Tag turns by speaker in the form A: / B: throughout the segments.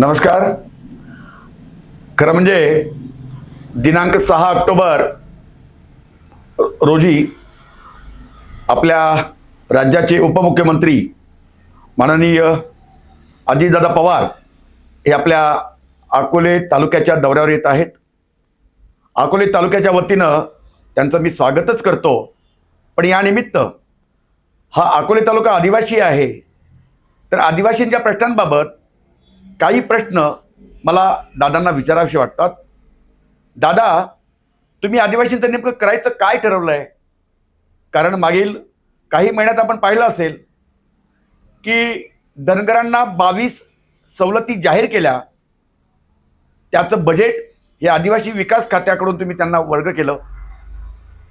A: नमस्कार. खरं म्हणजे दिनांक सहा ऑक्टोबर रोजी आपल्या राज्याचे उपमुख्यमंत्री माननीय अजितदादा पवार हे आपल्या अकोले तालुक्याच्या दौऱ्यावर येत आहेत. अकोले तालुक्याच्या वतीनं त्यांचं मी स्वागतच करतो. पण या निमित्त हा अकोले तालुका आदिवासी आहे. तर आदिवासींच्या प्रश्नांबाबत काही प्रश्न मला दादांना विचारावेसे वाटतात. दादा तुम्ही आदिवासींचं नेमकं करायचं काय ठरवलं आहे कारण मागील काही महिन्यात आपण पाहिलं असेल की धनगरांना बावीस सवलती जाहीर केल्या. त्याचं बजेट हे आदिवासी विकास खात्याकडून तुम्ही त्यांना वर्ग केलं.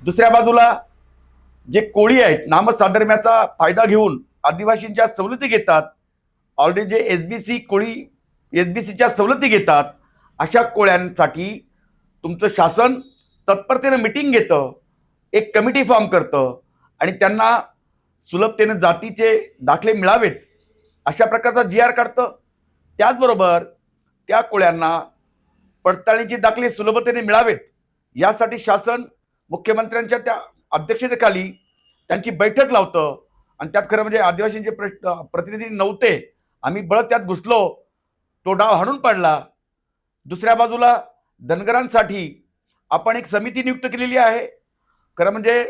A: दुसऱ्या बाजूला जे कोळी आहेत नामसाधर्म्याचा फायदा घेऊन आदिवासींच्या सवलती घेतात. ऑलरेडी जे S B C Koli S B सीच्या सवलती घेतात अशा कोळ्यांसाठी तुमचं शासन तत्परतेनं मिटिंग घेतं एक कमिटी फॉर्म करतं आणि त्यांना सुलभतेनं जातीचे दाखले मिळावेत अशा प्रकारचा जी आर काढतं. त्याचबरोबर त्या कोळ्यांना पडताळणीचे दाखले सुलभतेने मिळावेत. यासाठी शासन मुख्यमंत्र्यांच्या त्या अध्यक्षतेखाली त्यांची बैठक लावतं आणि त्यात खरं म्हणजे आदिवासींचे प्रश्न प्रतिनिधी नव्हते. आम्ही बळ त्यात घुसलो. तो डाव हाणून पाडला. दुसऱ्या बाजूला धनगरांसाठी आपण एक समिती नियुक्त केलेली आहे. खरं म्हणजे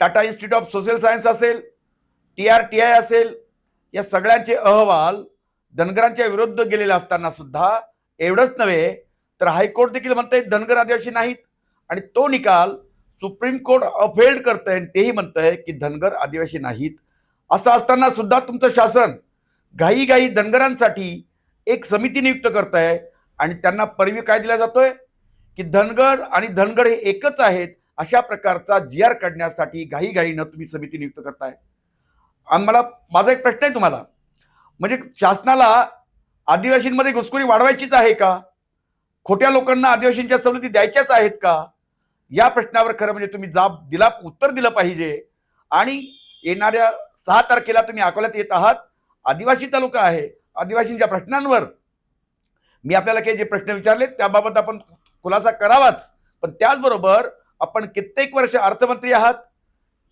A: Tata institute of social science असेल टी आर टी आय असेल या सगळ्यांचे अहवाल धनगरांच्या विरुद्ध गेलेले असताना सुद्धा एवढंच नव्हे तर हायकोर्ट देखील म्हणतंय धनगर आदिवासी नाहीत आणि तो निकाल सुप्रीम कोर्ट अफेल्ड करत आणि तेही म्हणतंय की धनगर आदिवासी नाहीत. असं असताना सुद्धा तुमचं शासन घाईघाई धनगरांसाठी एक समिती नियुक्त करत आहे आणि त्यांना परवी काय दिला जातोय? की धनगड आणि धनगड हे एकच आहेत अशा प्रकारचा जी आर काढण्यासाठी घाईघाईनं तुम्ही समिती नियुक्त करताय. आणि मला माझा एक प्रश्न आहे तुम्हाला. म्हणजे शासनाला आदिवासींमध्ये घुसखोरी वाढवायचीच आहे का? खोट्या लोकांना आदिवासींच्या सवलती द्यायच्याच आहेत का? या प्रश्नावर खरं म्हणजे तुम्ही जाब दिला उत्तर दिलं पाहिजे. आणि येणाऱ्या सहा तारखेला तुम्ही अकोल्यात येत आहात. आदिवासी तालुका आहे. आदिवासींच्या प्रश्नांवर. मी आपल्याला काही जे प्रश्न विचारले त्याबाबत आपण खुलासा करावाच. पण त्याचबरोबर आपण कित्येक वर्ष अर्थमंत्री आहात.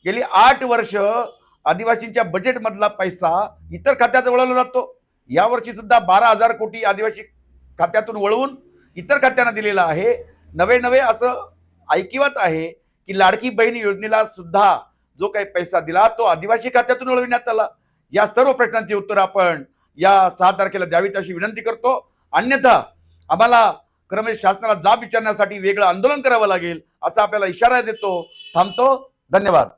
A: गेली आठ वर्ष आदिवासींच्या बजेटमधला पैसा इतर खात्यात वळवला जातो. यावर्षी सुद्धा बारा हजार कोटी आदिवासी खात्यातून वळवून इतर खात्यांना दिलेला आहे. नवे नवे असं ऐकिवात आहे की लाडकी बहीण योजनेला सुद्धा जो काही पैसा दिला तो आदिवासी खात्यातून वळविण्यात आला. या सर्व प्रश्नांची उत्तर आपण या सहा तारखेला द्यावीत अशी विनंती करतो. अन्यथा आम्हाला खरं म्हणजे शासनाला जाब विचारण्यासाठी वेगळं आंदोलन करावं लागेल असा आपल्याला इशारा देतो. थांबतो. धन्यवाद.